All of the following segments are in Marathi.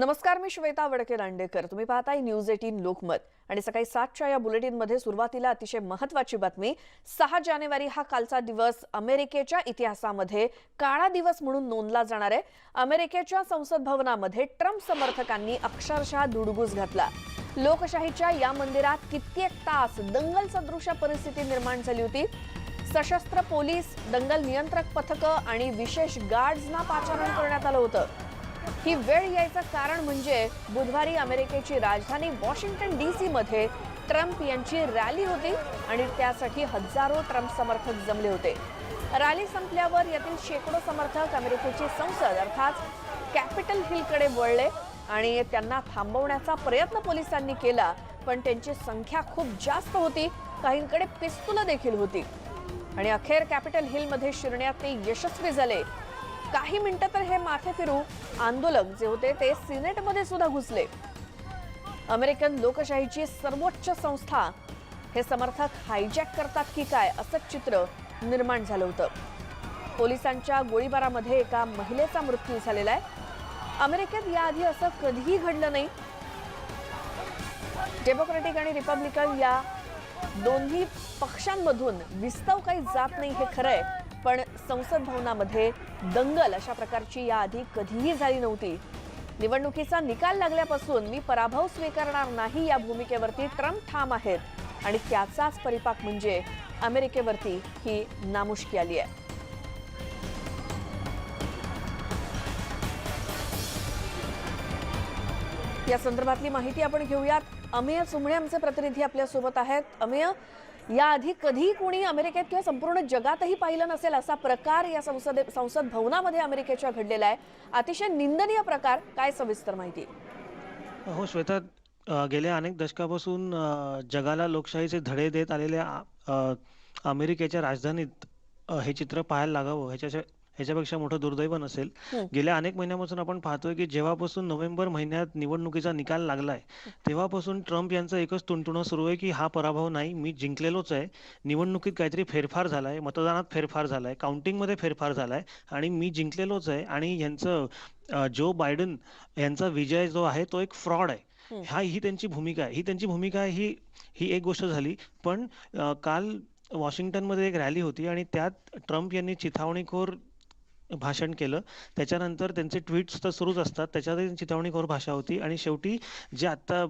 नमस्कार मी श्वेता वडके दांडेकर तुम्ही पाहताय न्यूज एटीन लोकमत. आणि सकाळी सातच्या या बुलेटिनमध्ये सुरुवातीला अतिशय महत्वाची बातमी सहा जानेवारी हा कालचा दिवस अमेरिकेच्या इतिहासामध्ये काळा दिवस म्हणून नोंदला जाणार आहे. अमेरिकेच्या संसद भवनामध्ये ट्रम्प समर्थकांनी अक्षरशः धुडगूस घातला. लोकशाहीच्या या मंदिरात कित्येक तास दंगल सदृश परिस्थिती निर्माण झाली होती. सशस्त्र पोलीस दंगल नियंत्रक पथकं आणि विशेष गार्ड्सना पाचारण करण्यात आलं होतं. ही वेळ यायचं कारण म्हणजे बुधवारी अमेरिकेची राजधानी वॉशिंग्टन डी सी मध्ये ट्रम्प यांची रॅली होती आणि त्यासाठी हजारो ट्रम्प समर्थक जमले होते. रॅली संपल्यावर यातील शेकडो समर्थक अमेरिकेची संसद अर्थात कॅपिटल हिलकडे वळले आणि त्यांना थांबवण्याचा प्रयत्न पोलिसांनी केला पण त्यांची संख्या खूप जास्त होती. काहींकडे पिस्तुलं देखील होती. आणि अखेर कॅपिटल हिलमध्ये शिरण्यात ते यशस्वी झाले. काही मिनिटं तर हे माथे फिरू आंदोलक जे होते ते सिनेटमध्ये सुद्धा घुसले. अमेरिकन लोकशाहीची सर्वोच्च संस्था हे समर्थक हायजॅक करतात की काय असं चित्र निर्माण झालं होतं. पोलिसांच्या गोळीबारामध्ये एका महिलेचा मृत्यू झालेला आहे. अमेरिकेत याआधी असं कधीही घडलं नाही. डेमोक्रेटिक आणि रिपब्लिकन या दोन्ही पक्षांमधून विस्तव काही जात नाही हे खरं आहे. संसद भवनामध्ये दंगल अशा प्रकारची याआधी कधीही झाली नव्हती. निवडणुकीचा निकाल लागल्यापासून मी पराभव स्वीकारणार नाही या भूमिकेवरती ट्रम्प ठाम आहेत. आणि त्याचाच परिपाक म्हणजे अमेरिकेवरती ही नामुष्की आली आहे. या संदर्भातली माहिती आपण घेऊयात. अमेय सुमणे आमचे प्रतिनिधी आपल्यासोबत आहेत. अमेय याआधी कधी कोणी अमेरिकेत किंवा संपूर्ण जगातही पाहिलं नसेल असा प्रकार या संसदे संसद भवनामध्ये अमेरिकेच्या घडलेला आहे. अतिशय निंदनीय प्रकार. काय सविस्तर माहिती? हो श्वेता गेल्या अनेक दशकापासून जगाला लोकशाहीचे धडे देत आलेल्या अमेरिकेच्या राजधानीत हे चित्र पाहायला लागावं ह्याच्या ह्याच्यापेक्षा मोठं दुर्दैव नसेल. हं. गेल्या अनेक महिन्यापासून आपण पाहतोय की जेव्हापासून नोव्हेंबर महिन्यात निवडणुकीचा निकाल लागलाय तेव्हापासून ट्रम्प यांचं एकच टुणटुणं सुरू आहे की हा पराभव नाही मी जिंकलेलोच आहे. निवडणुकीत काहीतरी फेरफार झालाय मतदानात फेरफार झालाय काउंटिंगमध्ये फेरफार झालाय आणि मी जिंकलेलोच आहे आणि यांचं जो बायडन यांचा विजय जो आहे तो एक फ्रॉड आहे. हं. हा ही त्यांची भूमिका आहे. ही त्यांची भूमिका आहे ही ही एक गोष्ट झाली. पण काल वॉशिंग्टनमध्ये एक रॅली होती आणि त्यात ट्रम्प यांनी चिथावणीखोर भाषण केलं. त्याच्यानंतर त्यांचे ट्विट्स तर सुरूच असतात. त्याच्यातही चिथावणीखोर भाषा होती. आणि शेवटी जे आता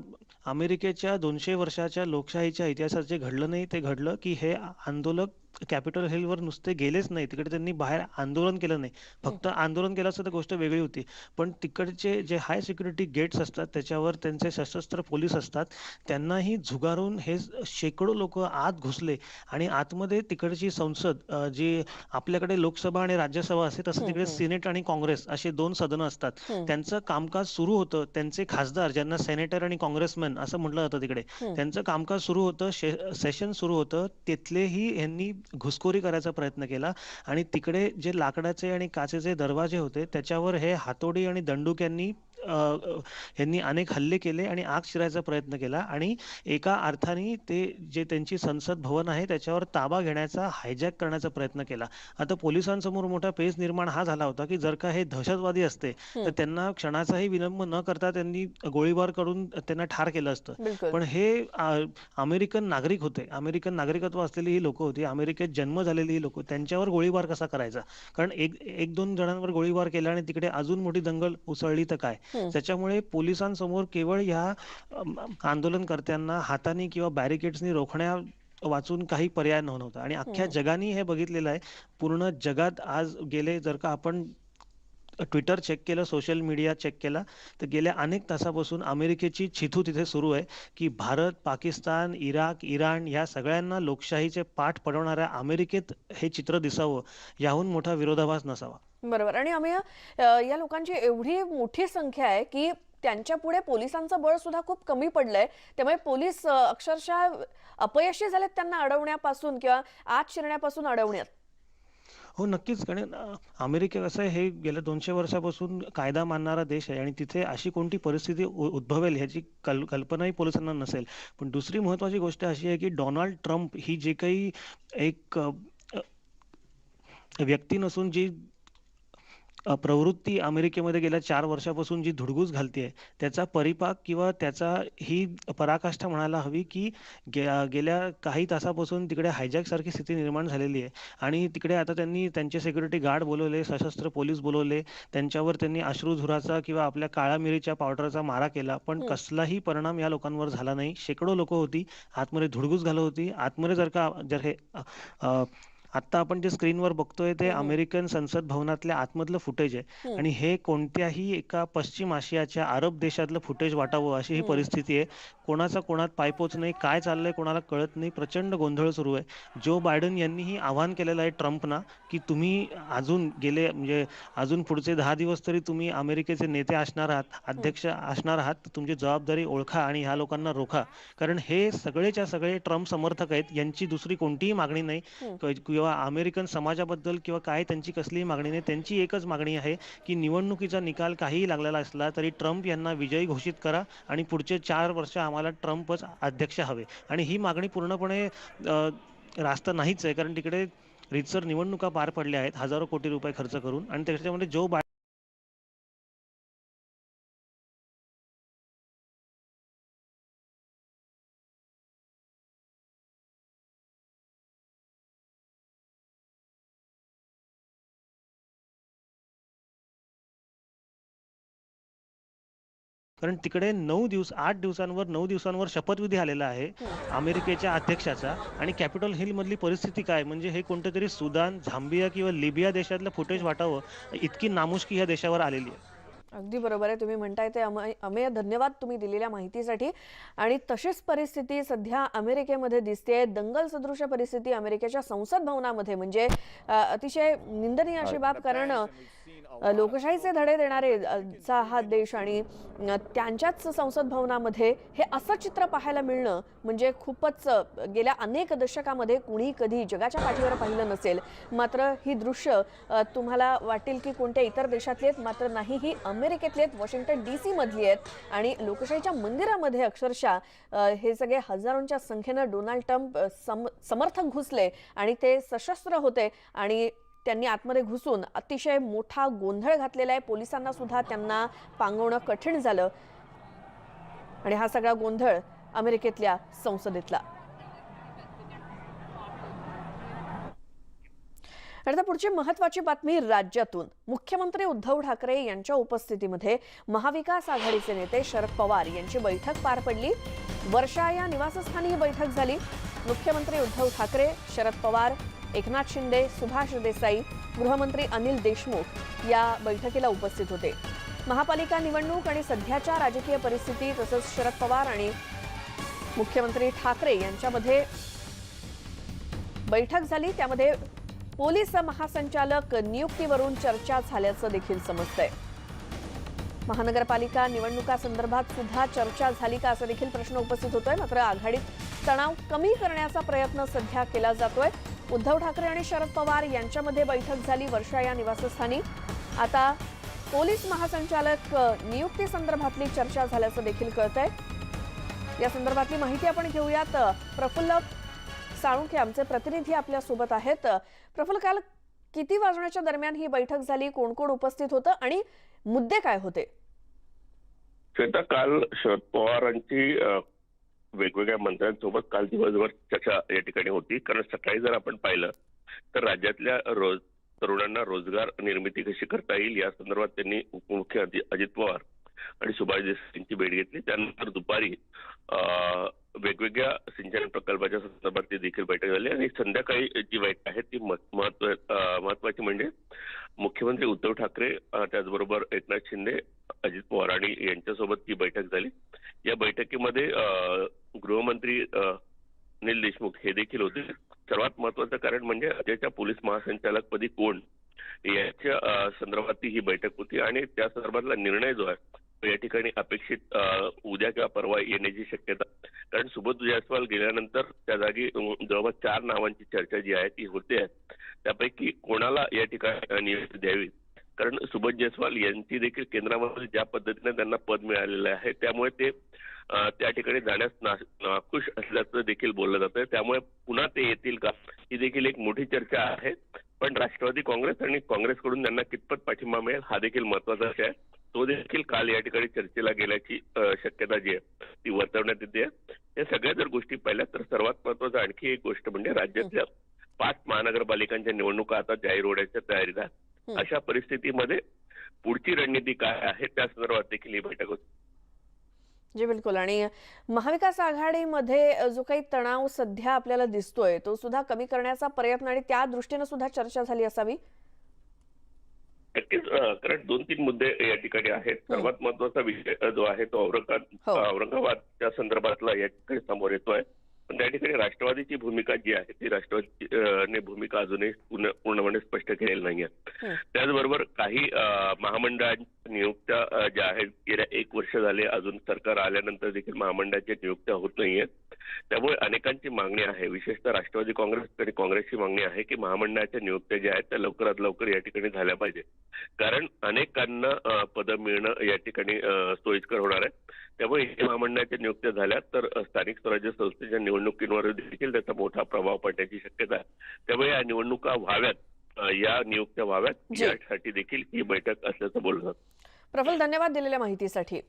अमेरिकेच्या दोनशे वर्षाच्या लोकशाहीच्या इतिहासात जे घडलं नाही ते घडलं की हे आंदोलक कॅपिटल हिलवर नुसते गेलेच नाही. तिकडे त्यांनी बाहेर आंदोलन केलं नाही. फक्त आंदोलन केलं असतं तर गोष्ट वेगळी होती. पण तिकडचे जे हाय सिक्युरिटी गेट्स असतात त्याच्यावर त्यांचे सशस्त्र पोलीस असतात. त्यांनाही झुगारून हे शेकडो लोक आत घुसले आणि आतमध्ये तिकडची संसद जी आपल्याकडे लोकसभा आणि राज्यसभा असते तसं हम्म, तिकडे हम्म. सिनेट आणि काँग्रेस असे दोन सदनं असतात. त्यांचं कामकाज सुरू होतं. त्यांचे खासदार ज्यांना सेनेटर आणि काँग्रेसमॅन असं म्हटलं जातं तिकडे. त्यांचं कामकाज सुरू होतं. सेशन सुरू होतं. तिथलेही यांनी घुसखोरी करायचा प्रयत्न केला. आणि तिकडे जे लाकडाचे आणि काचेचे दरवाजे होते त्याच्यावर हे हातोडी आणि दंडुक्यांनी यांनी अ, अ, यांनी अनेक हल्ले केले आणि आग शिरायचा प्रयत्न केला आणि एका अर्थाने ते जे त्यांची संसद भवन आहे त्याच्यावर ताबा घेण्याचा हायजॅक करण्याचा प्रयत्न केला. आता पोलिसांसमोर मोठा पेच निर्माण हा झाला होता की जर का हे दहशतवादी असते तर. त्यांना क्षणाचाही विलंब न करता त्यांनी गोळीबार करून त्यांना ठार केलं असतं. पण हे अमेरिकन नागरिक होते. अमेरिकन नागरिकत्व असलेली ही लोक होती. अमेरिकेत जन्म झालेली ही लोक त्यांच्यावर गोळीबार कसा करायचा? कारण एक एक दोन जणांवर गोळीबार केला आणि तिकडे अजून मोठी दंगल उसळली तर काय. त्याच्यामुळे पोलिसांसमोर केवळ ह्या अम, आंदोलनकर्त्यांना हाताने किंवा बॅरिकेड्सनी रोखण्या वाचून काही पर्याय नव्हता. आणि अख्ख्या हम्म. जगाने हे बघितलेलं आहे. पूर्ण जगात आज गेले जर का आपण ट्विटर चेक केलं सोशल मीडिया चेक केला तर गेल्या अनेक तासापासून अमेरिकेची छिथू तिथे सुरू आहे की भारत पाकिस्तान इराक इराण या सगळ्यांना लोकशाहीचे पाठ पडवणाऱ्या अमेरिकेत हे चित्र दिसावं याहून मोठा विरोधाभास नसावा. बरोबर. आणि आम्ही या लोकांची एवढी मोठी संख्या आहे की त्यांच्या पुढे पोलिसांचं बळ सुद्धा खूप कमी पडलंय. त्यामुळे पोलीस अक्षरशः अपयशी झालेत त्यांना अडवण्यापासून किंवा आत शिरण्यापासून अडवण्यात. हो नक्कीच. कारण अमेरिके अमेरिका कसं आहे हे गेल्या दोनशे वर्षापासून कायदा मानणारा देश आहे आणि तिथे अशी कोणती परिस्थिती उ- उद्भवेल ह्याची कल कल्पनाही पोलिसांना नसेल. पण दुसरी महत्त्वाची गोष्ट अशी आहे की डोनाल्ड ट्रम्प ही जे काही एक व्यक्ती नसून जी प्रवृत्ती अमेरिकेमध्ये गेल्या चार वर्षापासून जी धुडगूस घालतीये त्याचा परिपाक किंवा त्याचा ही पराकाष्ठा म्हणायला हवी की गे गेल्या काही तासापासून तिकडे हायजॅकसारखी स्थिती निर्माण झालेली आहे. आणि तिकडे आता त्यांनी त्यांचे सिक्युरिटी गार्ड बोलवले सशस्त्र पोलीस बोलवले त्यांच्यावर त्यांनी अश्रुधुराचा किंवा आपल्या काळ्या मिरीच्या पावडरचा मारा केला. पण. कसलाही परिणाम या लोकांवर झाला नाही. शेकडो लोक होती आतमध्ये धुडगूस घालत होती. आतमध्ये जर का जर हे आत्ता आपण जे स्क्रीनवर बघतोय ते हं, हं. अमेरिकन संसद भवनातल्या आतमधलं फुटेज आहे. हं. आणि हे कोणत्याही एका पश्चिम आशियाच्या अरब देशातलं फुटेज वाटावं अशी ही. परिस्थिती आहे. कोणाचा कोणात पायपोच नाही काय चाललंय कोणाला कळत नाही प्रचंड गोंधळ सुरू आहे. जो बायडन यांनीही आवाहन केलेलं आहे ट्रम्पना की तुम्ही अजून गेले म्हणजे अजून पुढचे दहा दिवस तरी तुम्ही अमेरिकेचे नेते असणार आहात अध्यक्ष असणार आहात तुमची जबाबदारी ओळखा आणि ह्या लोकांना रोखा. कारण हे सगळेच्या सगळे ट्रम्प समर्थक आहेत यांची दुसरी कोणतीही मागणी नाही. किंवा अमेरिकन समाजाबद्दल किंवा काय त्यांची कसलीही मागणी नाही. त्यांची एकच मागणी आहे की निवडणुकीचा निकाल काहीही लागलेला असला तरी ट्रम्प यांना विजयी घोषित करा आणि पुढचे चार वर्ष आम्हाला ट्रम्पच अध्यक्ष हवे. आणि ही मागणी पूर्णपणे रास्त नाहीच आहे. कारण तिकडे रितसर निवडणुका पार पडल्या आहेत हजारो कोटी रुपये खर्च करून. आणि त्याच्यामध्ये जो बाय कारण तिकडे नऊ दिवस आठ दिवसांवर नऊ दिवसांवर शपथविधी आलेला आहे. हं. अमेरिकेच्या अध्यक्षाचा आणि कॅपिटल हिल मधली परिस्थिती काय? म्हणजे हे कोणतं तरी सुदान झांबिया किंवा लिबिया देशातलं फुटेज वाटावं इतकी नामुष्की ह्या देशावर आलेली आहे. अगदी बरोबर आहे. तुम्ही म्हणताय ते अमय अमेय धन्यवाद तुम्ही दिलेल्या माहितीसाठी. आणि तशीच परिस्थिती सध्या अमेरिकेमध्ये दिसते दंगल सदृश परिस्थिती अमेरिकेच्या संसद भवनामध्ये. म्हणजे अतिशय निंदनीय अशी बाब कारण अ, लोकशाहीचे धडे देणारे चा हा देश आणि त्यांच्याच संसद भवनामध्ये हे असं चित्र पाहायला मिळणं म्हणजे खूपच गेल्या अनेक दशकामध्ये कुणी कधी जगाच्या पाठीवर पाहिलं नसेल. मात्र ही दृश्य तुम्हाला वाटेल की कोणत्या इतर देशातली आहेत मात्र नाही ही अमेरिकेतली आहेत वॉशिंग्टन डी सी मधली आहेत. आणि लोकशाहीच्या मंदिरामध्ये अक्षरशः हे सगळे हजारोंच्या संख्येनं डोनाल्ड ट्रम्प सम समर्थक घुसले आणि ते सशस्त्र होते आणि त्यांनी आतमध्ये घुसून अतिशय मोठा गोंधळ घातलेला आहे. पोलिसांना सुद्धा त्यांना पांगवणं कठीण झालं. आणि हा सगळा गोंधळ अमेरिकेतल्या संसदेतला. आणि आता पुढची महत्वाची बातमी राज्यातून. मुख्यमंत्री उद्धव ठाकरे यांच्या उपस्थितीमध्ये महाविकास आघाडीचे नेते शरद पवार यांची बैठक पार पडली. वर्षा या निवासस्थानी ही बैठक झाली. मुख्यमंत्री उद्धव ठाकरे शरद पवार एकनाथ शिंदे सुभाष देसाई गृहमंत्री अनिल देशमुख या बैठकीला उपस्थित होते. महापालिका निवडणूक आणि सध्याच्या राजकीय परिस्थिती तसंच शरद पवार आणि मुख्यमंत्री ठाकरे यांच्यामध्ये बैठक झाली. त्यामध्ये पोलीस महासंचालक नियुक्तीवरून चर्चा झाल्याचं देखील समजतंय. महानगरपालिका निवडणुकासंदर्भात सुद्धा चर्चा झाली का असा देखील प्रश्न उपस्थित होतोय. मात्र आघाडीत तणाव कमी करण्याचा प्रयत्न सध्या केला जातोय. उद्धव ठाकरे आणि शरद पवार यांच्यामध्ये बैठक झाली वर्षा या निवासस्थानी. आता पोलीस महासंचालक नियुक्ती संदर्भातली चर्चा झाल्याचं देखील कळतंय. या संदर्भातली माहिती आपण घेऊयात. प्रफुल्ल साळुंखे आमचे प्रतिनिधी आपल्यासोबत आहेत. प्रफुल्ल काल किती वाजण्याच्या दरम्यान ही बैठक झाली? कोण कोण उपस्थित होतं? आणि मुद्दे काय होते? श्वेता काल शरद पवारांची वेगवेगळ्या मंत्र्यांसोबत काल दिवसभर चर्चा या ठिकाणी होती. कारण सकाळी जर आपण पाहिलं तर राज्यातल्या रोज तरुणांना रोजगार निर्मिती कशी करता येईल या संदर्भात त्यांनी मुख्य अजित पवार आणि सुभाष देसाई यांची भेट घेतली. त्यानंतर दुपारी वेगवेगळ्या सिंचन प्रकल्पाच्या संदर्भात देखील बैठक झाली आणि संध्याकाळी जी बैठक आहे ती मह- महत्त्व महत्वाची म्हणजे मुख्यमंत्री उद्धव ठाकरे त्याचबरोबर एकनाथ शिंदे अजित पवार आणि यांच्यासोबत ही बैठक झाली. या बैठकीमध्ये गृहमंत्री अनिल देशमुख हे देखील होते. सर्वात महत्वाचं कारण म्हणजे राज्याच्या पोलीस महासंचालकपदी कोण याच्या संदर्भातली ही बैठक होती आणि त्या संदर्भातला निर्णय जो आहे तो या ठिकाणी अपेक्षित उद्या किंवा परवा येण्याची शक्यता कारण सुबोध जयस्वाल गेल्यानंतर त्या जागी जवळपास चार नावांची चर्चा जी आहे ती होते. त्यापैकी कोणाला या ठिकाणी नियुक्ती द्यावी? कारण सुबोध जयस्वाल यांची देखील केंद्रामध्ये ज्या पद्धतीने त्यांना पद मिळालेलं आहे त्यामुळे ते त्या ठिकाणी जाण्यास नाकुश नाखुश असल्याचं देखील बोललं जातं त्यामुळे पुन्हा ते येतील का? ही देखील एक मोठी चर्चा आहे. पण राष्ट्रवादी काँग्रेस आणि काँग्रेसकडून त्यांना कितपत पाठिंबा मिळेल हा देखील महत्त्वाचा विषय आहे. तो देखील काल या ठिकाणी चर्चेला गेल्याची शक्यता जी आहे ती वर्तवण्यात येते. या सगळ्या जर गोष्टी पाहिल्या तर सर्वात महत्वाचं आणखी एक गोष्ट म्हणजे राज्यातल्या पाच महानगरपालिकांच्या निवडणुका आता जाहीर होण्याच्या तयारीत आहेत. हं. अशा परिस्थितीमध्ये पुढची रणनीती काय आहे त्या संदर्भात देखील ही बैठक होती. जी बिलकुल. आणि महाविकास आघाडीमध्ये जो काही तणाव सध्या आपल्याला दिसतोय तो सुद्धा कमी करण्याचा प्रयत्न आणि त्या दृष्टीने सुद्धा चर्चा झाली असावी. नक्कीच कारण दोन तीन मुद्दे या ठिकाणी आहेत. सर्वात महत्त्वाचा विषय जो आहे तो औरंगाबाद हो. औरंगाबादच्या संदर्भातला या ठिकाणी समोर येतोय. पण त्या ठिकाणी राष्ट्रवादीची भूमिका जी आहे ती राष्ट्रवादी भूमिका अजूनही पूर्ण- पूर्णपणे स्पष्ट केलेली नाहीये. हं. त्याचबरोबर काही महामंडळांच्या नियुक्त्या ज्या आहेत गेल्या एक वर्ष झाले अजून सरकार आल्यानंतर देखील महामंडळाच्या नियुक्त्या होत नाहीयेत. त्यामुळे अनेकांची मागणी आहे. विशेषतः राष्ट्रवादी काँग्रेस आणि काँग्रेसची मागणी आहे की महामंडळाच्या नियुक्त्या ज्या आहेत त्या लवकरात लवकर या ठिकाणी झाल्या पाहिजे कारण अनेकांना पदं मिळणं या ठिकाणी सोयीस्कर होणार आहे. त्यामुळे हे महामंडळाच्या नियुक्त्या झाल्या तर स्थानिक स्वराज्य संस्थेच्या निवडणुकींवर देखील त्याचा मोठा प्रभाव पडण्याची शक्यता आहे. त्यामुळे या निवडणुका व्हाव्यात या नियुक्त्या व्हाव्यात. यासाठी देखील ही बैठक असल्याचं बोललं जातं प्रफुल्ल धन्यवाद दिलेल्या माहितीसाठी.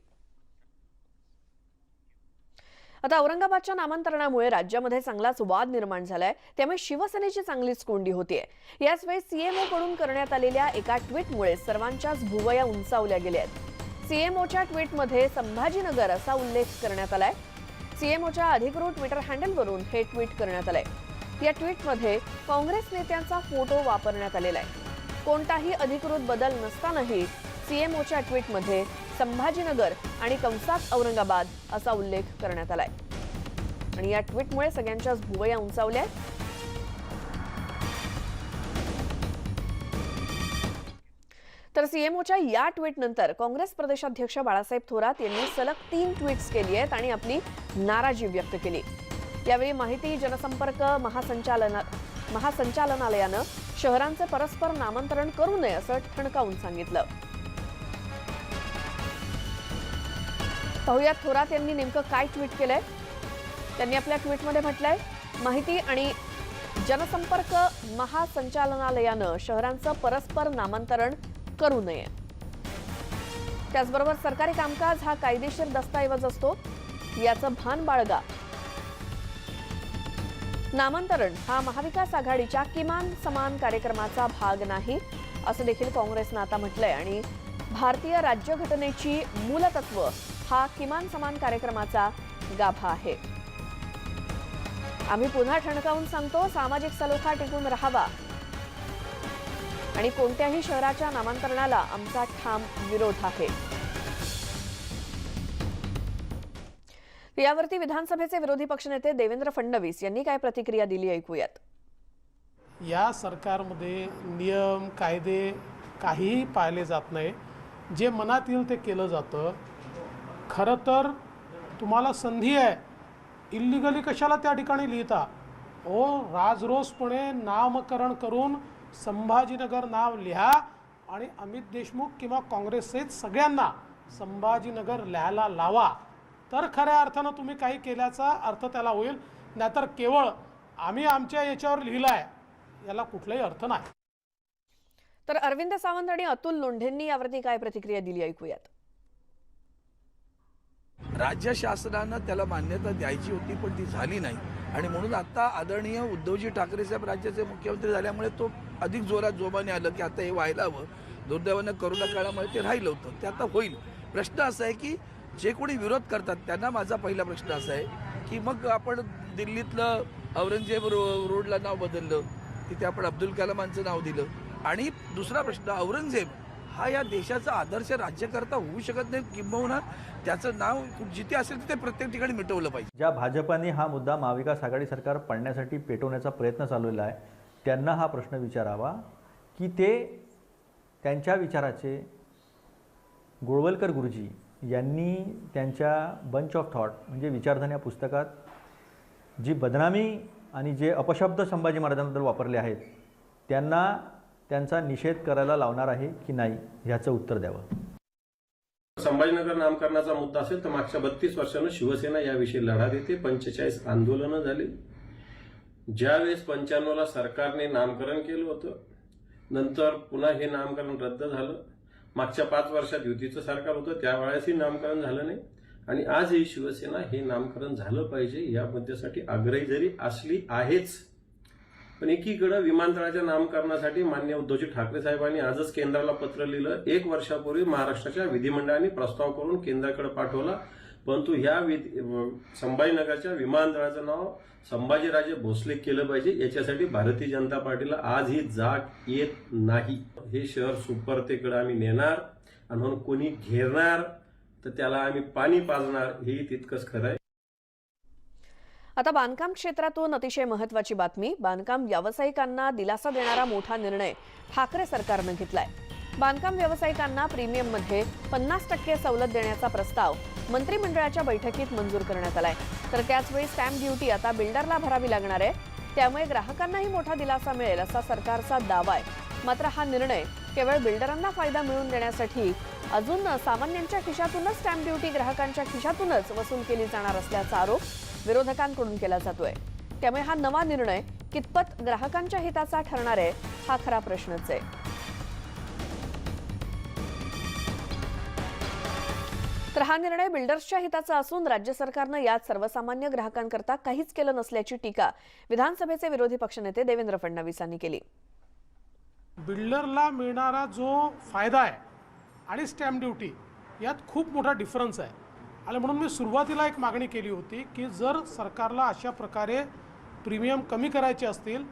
आता औरंगाबादच्या नामांतरणामुळे राज्यामध्ये चांगलाच वाद निर्माण झालाय. त्यामुळे शिवसेनेची चांगलीच कोंडी होतीये. याच वेळी सीएमओ कडून करण्यात आलेल्या एका ट्विटमुळे सर्वांच्याच भुवया उंचावल्या गेल्या आहेत सीएमओच्या ट्विटमध्ये संभाजीनगर असा उल्लेख करण्यात आलाय. सीएमओच्या अधिकृत ट्विटर हँडलवरून हे ट्विट करण्यात आलंय. या ट्विटमध्ये काँग्रेस नेत्यांचा फोटो वापरण्यात आलेला आहे. कोणताही अधिकृत बदल नसतानाही सीएमओच्या ट्विटमध्ये संभाजीनगर आणि कंसात औरंगाबाद असा उल्लेख करण्यात आलाय. आणि या ट्विटमुळे सगळ्यांच्याच भुवया उंचावल्या तर सीएमओच्या या ट्विटनंतर काँग्रेस प्रदेशाध्यक्ष बाळासाहेब थोरात यांनी सलग तीन ट्विट्स केली आहेत आणि आपली नाराजी व्यक्त केली. यावेळी माहिती जनसंपर्क महासंचालना महासंचालनालयानं शहरांचे परस्पर नामांतरण करू नये असं ठणकावून सांगितलं. पाहुयात थोरात यांनी नेमकं काय ट्विट केलंय? त्यांनी आपल्या ट्विटमध्ये म्हटलंय माहिती आणि जनसंपर्क महासंचालनालयानं शहरांचं परस्पर नामांतरण करू नये. त्याचबरोबर सरकारी कामकाज हा कायदेशीर दस्तऐवज असतो. याचं भान बाळगा. नामांतरण हा महाविकास आघाडीच्या किमान समान कार्यक्रमाचा भाग नाही असं देखील काँग्रेसनं आता म्हटलंय. आणि भारतीय राज्यघटनेची मूलतत्व हा किमान समान कार्यक्रमाचा गाभा आहे. आम्ही पुन्हा ठणकावून सांगतो सामाजिक सलोखा टिकून राहावा. आणि कोणत्याही शहराच्या नामांतरणाला आमचा ठाम विरोध आहे. यावरती विधानसभेचे विरोधी पक्षनेते देवेंद्र फडणवीस यांनी काय प्रतिक्रिया दिली ऐकूयात. या सरकारमध्ये नियम कायदे काहीही पाळले जात नाही. जे मनात येईल ते केलं जातं. खरं तर तुम्हाला संधी आहे. इल्लिगली कशाला त्या ठिकाणी लिहिता? ओ राजरोसपणे नामकरण करून संभाजीनगर नाव लिहा आणि अमित देशमुख किंवा काँग्रेससहित सगळ्यांना संभाजीनगर लिहायला लावा. तर खऱ्या अर्थानं तुम्ही काही केल्याचा अर्थ त्याला होईल. नाहीतर केवळ आम्ही आमच्या याच्यावर लिहिलं आहे याला कुठलाही अर्थ नाही. तर अरविंद सावंत आणि अतुल लोंढेंनी यावरती काय प्रतिक्रिया दिली? ऐकूयात. राज्य शासनानं त्याला मान्यता द्यायची होती पण ती झाली नाही. आणि म्हणून आता आदरणीय उद्धवजी ठाकरे साहेब राज्याचे मुख्यमंत्री झाल्यामुळे तो अधिक जोरात जोमाने आलं की आता हे व्हायला हवं. दुर्दैवानं करोना काळामुळे ते राहिलं होतं. ते आता होईल. प्रश्न असा आहे की जे कोणी विरोध करतात त्यांना माझा पहिला प्रश्न असा आहे की मग आपण दिल्लीतलं औरंगजेब रो रोडला नाव बदललं तिथे आपण अब्दुल कलामांचं नाव दिलं. आणि दुसरा प्रश्न औरंगजेब हा या देशाचा आदर्श राज्यकर्ता होऊ शकत नाही किंबहुना त्याचं नाव जिथे असेल तिथे प्रत्येक ठिकाणी मिटवलं पाहिजे. ज्या भाजपाने हा मुद्दा महाविकास आघाडी सरकार पडण्यासाठी पेटवण्याचा प्रयत्न चालवलेला आहे त्यांना हा प्रश्न विचारावा की ते त्यांच्या विचाराचे गोळवलकर गुरुजी यांनी त्यांच्या बंच ऑफ थॉट म्हणजे विचारधन या पुस्तकात जी बदनामी आणि जे अपशब्द संभाजी महाराजांबद्दल वापरले आहेत त्यांना त्यांचा निषेध करायला लावणार आहे की नाही ह्याचं उत्तर द्यावं. संभाजीनगर नामकरणाचा मुद्दा असेल तर मागच्या बत्तीस वर्षानं शिवसेना याविषयी लढा देते पंचेचाळीस आंदोलनं झाली. ज्यावेळेस पंच्याण्णवला सरकारने नामकरण केलं होतं नंतर पुन्हा हे नामकरण रद्द झालं. मागच्या पाच वर्षात युतीचं सरकार होतं त्यावेळेसही नामकरण झालं नाही. आणि आजही शिवसेना हे नामकरण झालं पाहिजे या मुद्द्यासाठी आग्रही जरी असली आहेच पण एकीकडं विमानतळाच्या नामकरणासाठी मान्य उद्धवजी ठाकरे साहेबांनी आजच केंद्राला पत्र लिहिलं. एक वर्षापूर्वी महाराष्ट्राच्या विधिमंडळाने प्रस्ताव करून केंद्राकडे पाठवला. परंतु ह्या संभाजीनगरच्या विमानतळाचं नाव संभाजीराजे भोसले केलं पाहिजे. याच्यासाठी भारतीय जनता पार्टीला आज ही जाग येत नाही. हे शहर सुपरतेकडे आम्ही नेणार आणि म्हणून कोणी घेरणार तर त्याला आम्ही पाणी पाजणार हेही तितकंच खरं आहे. आता बांधकाम क्षेत्रातून अतिशय महत्वाची बातमी बांधकाम व्यावसायिकांना दिलासा देणारा मोठा निर्णय ठाकरे सरकारनं घेतलाय. बांधकाम व्यावसायिकांना प्रीमियममध्ये पन्नास टक्के सवलत देण्याचा प्रस्ताव मंत्रिमंडळाच्या बैठकीत मंजूर करण्यात आलाय. तर त्याचवेळी स्टॅम्प ड्युटी आता बिल्डरला भरावी लागणार आहे. त्यामुळे ग्राहकांनाही मोठा दिलासा मिळेल असा सरकारचा दावा आहे. मात्र हा निर्णय केवळ बिल्डरांना फायदा मिळवून देण्यासाठी अजून सामान्यांच्या खिशातूनच स्टॅम्प ड्युटी ग्राहकांच्या खिशातूनच वसूल केली जाणार असल्याचा आरोप विरोधकांकडून केला जातोय. त्यामुळे हा नवा निर्णय कितपत ग्राहकांच्या हिताचा ठरणार आहे हा खरा प्रश्नच आहे. तर हा निर्णय बिल्डर्सच्या हिताचा असून राज्य सरकारनं यात सर्वसामान्य ग्राहकांकरता काहीच केलं नसल्याची टीका विधानसभेचे विरोधी पक्षनेते देवेंद्र फडणवीसांनी केली. बिल्डरला मिळणारा जो फायदा आहे आणि स्टॅम्प ड्युटी यात खूप मोठा डिफरन्स आहे. आणि म्हणून मी सुरुवातीला एक मागणी केली होती की जर सरकारला अशा प्रकारे प्रीमियम कमी करायचे असतील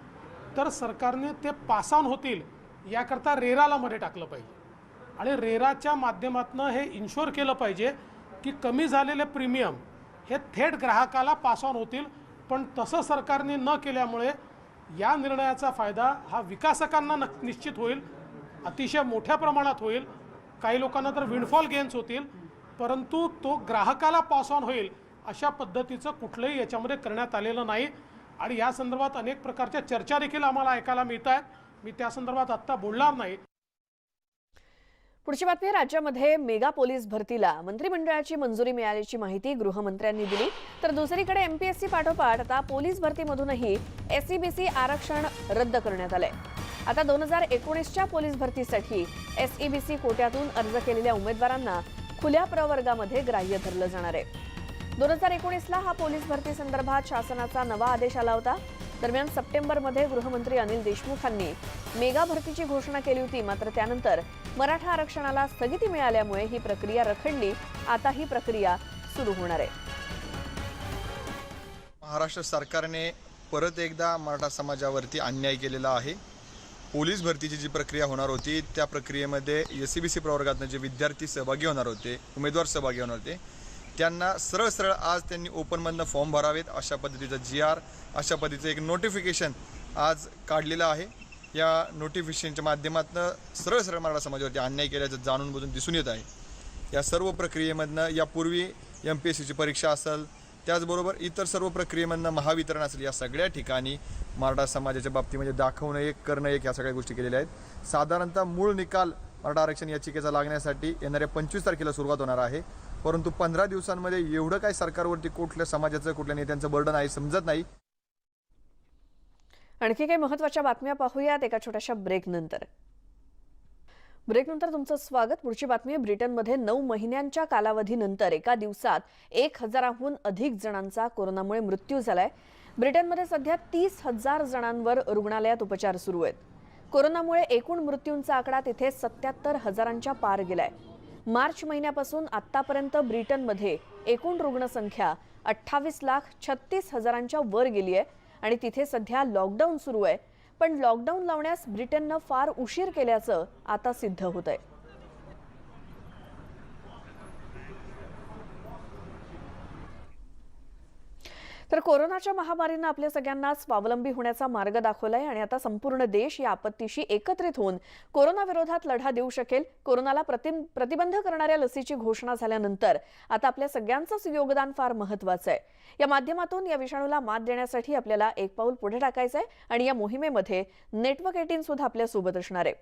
तर सरकारने ते पास ऑन होतील याकरता रेराला मध्ये टाकलं पाहिजे. आणि रेराच्या माध्यमातून हे इन्शुअर केलं पाहिजे की कमी झालेले प्रीमियम हे थेट ग्राहकाला पास ऑन होतील पण तसं सरकारने न केल्यामुळे या निर्णयाचा फायदा हा विकासकांना नक निश्चित होईल अतिशय मोठ्या प्रमाणात होईल. काही लोकांना तर विंडफॉल गेन्स होतील परंतु तो ग्राहकाला पास ऑन होईल अशा पद्धतीचं कुठलंही याच्यामध्ये करण्यात आलेलं नाही. आणि या संदर्भात अनेक प्रकारच्या चर्चा देखील आम्हाला ऐकायला मिळत आहेत मी त्या संदर्भात आत्ता बोलणार नाही. पुढची बातमी राज्यामध्ये मेगा पोलीस भरतीला मंत्रिमंडळाची मंजुरी मिळाल्याची माहिती गृहमंत्र्यांनी दिली. तर दुसरीकडे एमपीएससी पाठोपाठ आता पोलीस भरतीमधूनही एसईबीसी आरक्षण रद्द करण्यात आलंय. आता दोन हजार एकोणीसच्या पोलीस भरतीसाठी एसईबीसी कोट्यातून अर्ज केलेल्या उमेदवारांना खुल्या प्रवर्गामध्ये ग्राह्य धरलं जाणार आहे. दोन हजार एकोणीसला हा पोलीस भरती संदर्भात शासनाचा नवा आदेश आला होता. दरम्यान सप्टेंबरमध्ये गृहमंत्री अनिल देशमुखांनी मेगा भरतीची घोषणा केली होती. मात्र त्यानंतर मराठा आरक्षणाला स्थगिती मिळाल्यामुळे ही प्रक्रिया रखडली. आता ही प्रक्रिया सुरू होणार आहे. महाराष्ट्र सरकारने परत एकदा मराठा समाजावरती अन्याय केलेला आहे. पोलीस भरतीची जी प्रक्रिया होणार होती त्या प्रक्रियेमध्ये एस सी बी सी प्रवर्गातनं जे विद्यार्थी सहभागी होणार होते उमेदवार सहभागी होणार होते त्यांना सरळ सरळ आज त्यांनी ओपनमधनं फॉर्म भरावेत अशा पद्धतीचं जी आर अशा पद्धतीचं एक नोटिफिकेशन आज काढलेलं आहे. या नोटिफिकेशनच्या माध्यमातून सरळ सरळ मराठा समाजावरती अन्याय केल्याचं जाणून बुजून दिसून येत आहे. या सर्व प्रक्रियेमधनं यापूर्वी एम पी एस सीची परीक्षा असेल त्याचबरोबर इतर सर्व प्रक्रियेमधनं महावितरण असेल या सगळ्या ठिकाणी मराठा समाजाच्या बाबतीमध्ये दाखवणं एक करणं एक या सगळ्या गोष्टी केलेल्या आहेत. साधारणतः मूळ निकाल मराठा आरक्षण याचिकेचा लागण्यासाठी येणाऱ्या पंचवीस तारखेला सुरुवात होणार आहे. परंतु पंधरा दिवसांमध्ये एवढं काय सरकारवरती कुठल्या समाजाचं कुठल्या नेत्यांचं बर्डन आहे समजत नाही. आणखी काही महत्त्वाच्या बातम्या पाहूयात एका छोट्याशा ब्रेक नंतर. ब्रेक नंतर तुमचं स्वागत. पुढची बातमी आहे ब्रिटनमध्ये नऊ महिन्यांच्या कालावधीनंतर एका दिवसात एक हजाराहून अधिक जणांचा कोरोनामुळे मृत्यू झालाय. ब्रिटनमध्ये सध्या तीस हजार जणांवर रुग्णालयात उपचार सुरू आहेत. कोरोनामुळे एकूण मृत्यूंचा आकडा तिथे सत्याहत्तर हजारांच्या पार गेलाय. मार्च महिन्यापासून आतापर्यंत ब्रिटनमध्ये एकूण रुग्णसंख्या अठ्ठावीस लाख छत्तीस हजारांच्या वर गेली आहे आणि तिथे सध्या लॉकडाऊन सुरू आहे. पण लॉकडाऊन लावण्यास ब्रिटननं फार उशीर केल्याचं आता सिद्ध होत आहे तर कोरोनाच्या महामारीनं आपल्या सगळ्यांना स्वावलंबी होण्याचा मार्ग दाखवलाय आणि आता संपूर्ण देश या आपत्तीशी एकत्रित होऊन कोरोनाविरोधात लढा देऊ शकेल. कोरोनाला प्रतिबंध करणाऱ्या लसीची घोषणा झाल्यानंतर आता आपल्या सगळ्यांचंच योगदान फार महत्वाचं आहे. या माध्यमातून या विषाणूला मात देण्यासाठी आपल्याला एक पाऊल पुढे टाकायचं आहे आणि या मोहिमेमध्ये नेटवर्क एटीन सुद्धा आपल्यासोबत असणार आहे.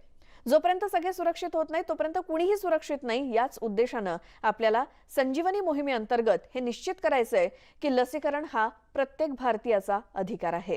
जोपर्यंत सगळे सुरक्षित होत नाही तोपर्यंत कुणीही सुरक्षित नाही याच उद्देशानं आपल्याला संजीवनी मोहिमेअंतर्गत हे निश्चित करायचंय की लसीकरण हा प्रत्येक भारतीयाचा अधिकार आहे.